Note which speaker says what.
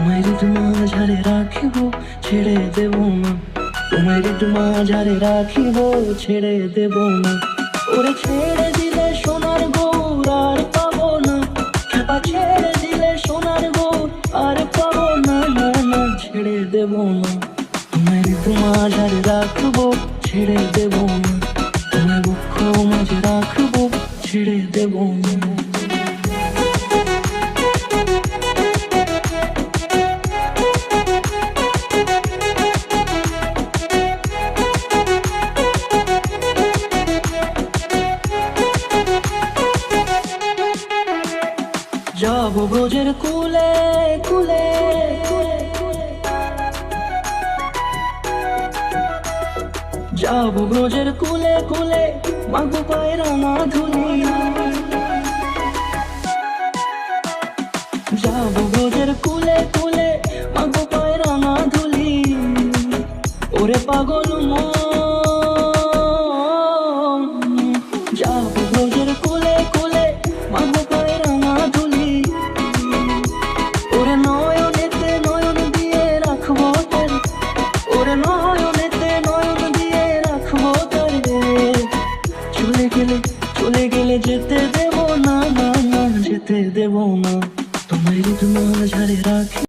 Speaker 1: তোমায় ঋতু মাঝারে রাখিব, ছেড়ে দেব না। তোমায় ঋতু মাঝারে রাখিব, ছেড়ে দেব না। ওরে ছেড়ে দিলে সোনার গৌর আর পাবো না। খেপা ছেড়ে দিলে সোনার গৌর আর পাবো না না না, ছেড়ে দেব না। রাখব, ছেড়ে দেব না। মাঝে রাখব, ছেড়ে দেব না। যাব ব্রজের কুলে কুলে। যাব ব্রজের কুলে কুলে, মাগো পায় রাঙা ধুলি যাব ব্রজের কুলে কুলে, মাগো পায় রাঙা ধুলি ওরে পাগল মন। গেলে যেতে দেব না না না যেতে দেব না। তোমার ঋতু ঝাড়ে রাখি।